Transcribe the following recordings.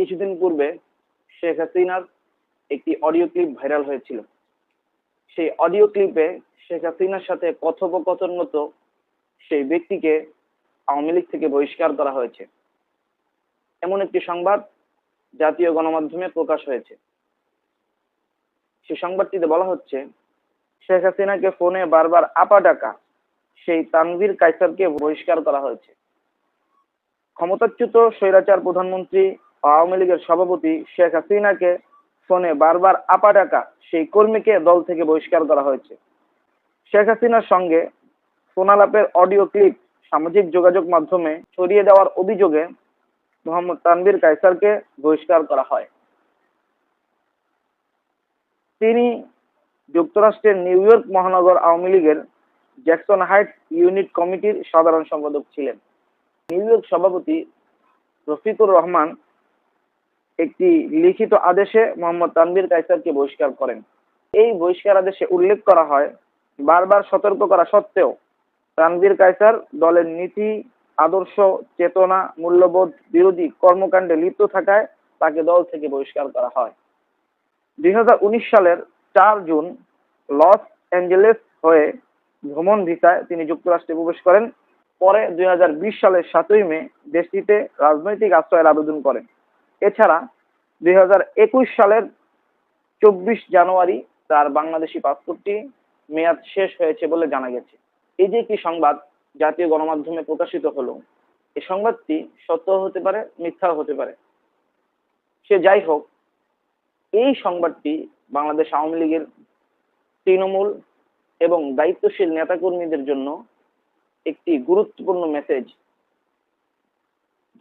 কিছুদিন পূর্বে শেখ হাসিনার একটি অডিও ক্লিপ ভাইরাল হয়েছিল। সেই অডিও ক্লিপে শেখ হাসিনার সাথে কথোপকথনরত সেই ব্যক্তিকে আওয়ামী লীগ থেকে বহিষ্কার করা হয়েছে। এমন একটি সংবাদ জাতীয় গণমাধ্যমে প্রকাশ হয়েছে। সেই সংবাদটিতে বলা হচ্ছে, শেখ হাসিনাকে ফোনে বারবার আপা ডাকা সেই তানভীর কাইসারকে বহিষ্কার করা হয়েছে। ক্ষমতাচ্যুত স্বৈরাচার প্রধানমন্ত্রী আওয়ামী লীগের সভাপতি শেখ হাসিনাকে ফোনে বারবার আপা ডাকা সেই কর্মীকে দল থেকে বহিষ্কার করা হয়েছে। শেখ হাসিনার সঙ্গে ফোনালাপের অডিও ক্লিপ সামাজিক যোগাযোগ মাধ্যমে ছড়িয়ে দেওয়ার অভিযোগে মোহাম্মদ তানভীর কাইসারকে বহিষ্কার করা হয়। তিনি যুক্তরাষ্ট্রের নিউ ইয়র্ক মহানগর আওয়ামী লীগের জ্যাকসন হাইটস ইউনিট কমিটির সাধারণ সম্পাদক ছিলেন। নিউ ইয়র্ক সভাপতি রফিকুর রহমান একটি লিখিত আদেশে মোহাম্মদ তানভীর কাইসারকে বহিষ্কার করেন। এই বহিষ্কার আদেশে উল্লেখ করা হয়, বারবার সতর্ক করা সত্ত্বেও তানভীর কাইসার দলের নীতি, আদর্শ, চেতনা, মূল্যবোধ, বিরোধী কর্মকাণ্ডে লিপ্ত থাকায় তাকে দল থেকে বহিষ্কার করা হয়। দুই হাজার উনিশ সালের চার জুন লস অ্যাঞ্জেলেস হয়ে ভ্রমণ ভিসায় তিনি যুক্তরাষ্ট্রে প্রবেশ করেন। পরে দুই হাজার বিশ সালের সাতই মে দেশটিতে রাজনৈতিক আশ্রয়ের আবেদন করেন। এছাড়া দুই হাজার একুশ সালের চব্বিশ জানুয়ারি তার বাংলাদেশি পাসপোর্টটি মেয়াদ শেষ হয়েছে বলে জানা গেছে। এই যে একটি সংবাদ জাতীয় গণমাধ্যমে প্রকাশিত হলো, এই সংবাদটি সত্য হতে পারে, মিথ্যাও হতে পারে। সে যাই হোক, এই সংবাদটি বাংলাদেশ আওয়ামী লীগের তৃণমূল এবং দায়িত্বশীল নেতাকর্মীদের জন্য একটি গুরুত্বপূর্ণ মেসেজ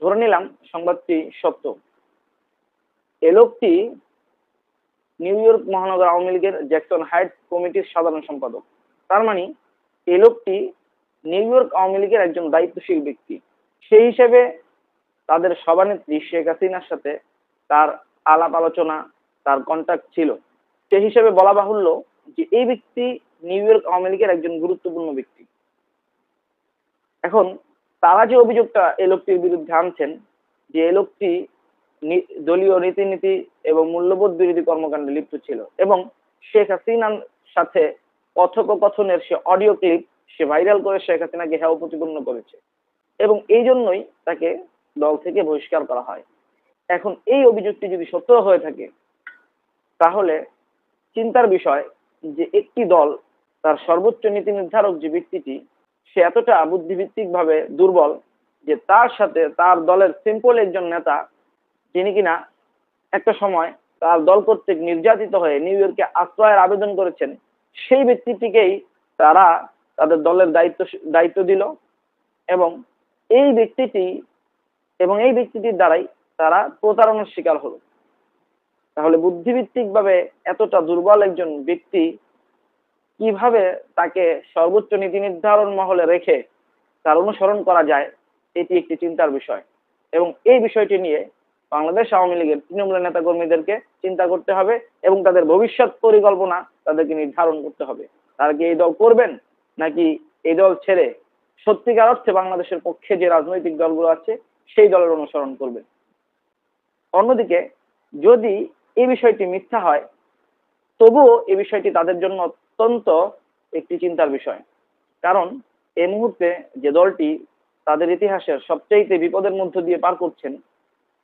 ধরে নিলাম, সংবাদটি সত্য। এ লোকটি নিউ ইয়র্ক মহানগর আওয়ামী লীগের জ্যাকসন হাইটস কমিটির সাধারণ সম্পাদক। তার মানে এ লোকটি নিউ ইয়র্ক আওয়ামী লীগের একজন দায়িত্বশীল ব্যক্তি। সেই হিসেবে তাদের সভানেত্রী শেখ হাসিনার সাথে তার আলাপ আলোচনা, তার কন্ট্যাক্ট ছিল। সেই হিসেবে বলা বাহুল্য যে এই ব্যক্তি নিউ ইয়র্ক আওয়ামী লীগের একজন গুরুত্বপূর্ণ ব্যক্তি। এখন তারা যে অভিযোগটা এই লোকটির বিরুদ্ধে আনছেন যে এই লোকটি নি- দলীয় রীতিনীতি এবং মূল্যবোধ বিরোধী কর্মকাণ্ডে লিপ্ত ছিল এবং শেখ হাসিনার সাথে কথোপকথনের সে অডিও ক্লিপ সে ভাইরাল করে শেখ হাসিনাকে হেয় প্রতিপন্ন করেছে। এবং এই জন্যই তাকে দল থেকে বহিষ্কার করা হয়। এখন এই অভিযোগটি যদি সত্য হয়ে থাকে, তাহলে চিন্তার বিষয় যে একটি দল তার সর্বোচ্চ নীতি নির্ধারক যে ব্যক্তিটি, সে এতটা বুদ্ধিভিত্তিক ভাবে দুর্বল যে তার সাথে তার দলের সিম্পল একজন নেতা যিনি কিনা একটা সময় তার দল কর্তৃক নির্যাতিত হয়ে নিউ ইয়র্কে আশ্রয়ের আবেদন করেছেন, সেই ব্যক্তিটিকেই তারা তাদের দলের দায়িত্ব দায়িত্ব দিল এবং এই ব্যক্তিটি এবং এই ব্যক্তিটির দ্বারাই তারা প্রতারণার শিকার হলো। তাহলে বুদ্ধিভিত্তিক ভাবে এতটা দুর্বল একজন ব্যক্তি কীভাবে তাকে সর্বোচ্চ নীতি নির্ধারণ মহলে রেখে তার অনুসরণ করা যায়, এটি একটি চিন্তার বিষয়। এবং এই বিষয়টি নিয়ে বাংলাদেশ আওয়ামী লীগের তৃণমূলের নেতা কর্মীদেরকে চিন্তা করতে হবে এবং তাদের ভবিষ্যৎ পরিকল্পনা তাদেরকে নির্ধারণ করতে হবে। তারা কি এই দল করবেন নাকি এই দল ছেড়ে সত্যিকার অর্থে বাংলাদেশের পক্ষে যে রাজনৈতিক দলগুলো আছে সেই দলের অনুসরণ করবেন? অন্যদিকে যদি এই বিষয়টি মিথ্যা হয়, তবুও এই বিষয়টি তাদের জন্য অত্যন্ত একটি চিন্তার বিষয়। কারণ এই মুহূর্তে যে দলটি তাদের ইতিহাসের সবচেয়ে বিপদের মধ্য দিয়ে পার করছেন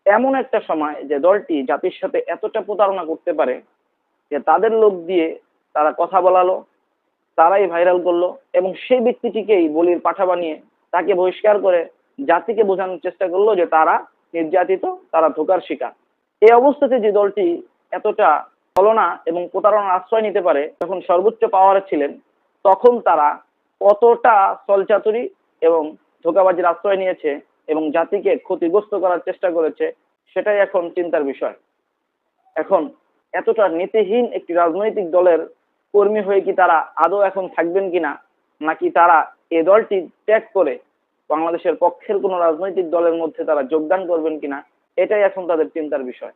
এমন একটা সময় যে দলটি জাতির সাথে এতটা প্রতারণা করতে পারে যে তাদের লোক দিয়ে তারা কথা বলালো, তারাই ভাইরাল করল এবং সেই ব্যক্তিটিকেই বলির পাঠা বানিয়ে তাকে বহিষ্কার করে জাতিকে বোঝানোর চেষ্টা করল যে তারা নির্যাতিত, তারা ধোকার শিকার। এই অবস্থাতে যে দলটি এতটা ছলনা এবং প্রতারণার আশ্রয় নিতে পারে, যখন সর্বোচ্চ পাওয়ারে ছিলেন, তখন তারা কতটা চলচাতুরি এবং ধোকাবাজির আশ্রয় নিয়েছে এবং জাতিকে ক্ষতিগ্রস্ত করার চেষ্টা করেছে, সেটাই এখন চিন্তার বিষয়। এখন এতটা নীতিহীন একটি রাজনৈতিক দলের কর্মী হয়ে কি তারা আদৌ এখন থাকবেন কিনা, নাকি তারা এ দলটি ত্যাগ করে বাংলাদেশের পক্ষের কোনো রাজনৈতিক দলের মধ্যে তারা যোগদান করবেন কিনা, এটাই এখন তাদের চিন্তার বিষয়।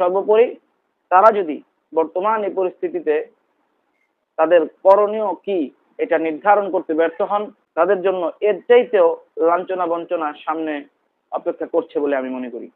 সর্বোপরি তারা যদি বর্তমান এই পরিস্থিতিতে তাদের করণীয় কি, এটা নির্ধারণ করতে ব্যর্থ হন তাদের জন্য এর চাইতেও লাঞ্ছনা বঞ্চনা সামনে অপেক্ষা করছে বলে আমি মনে করি।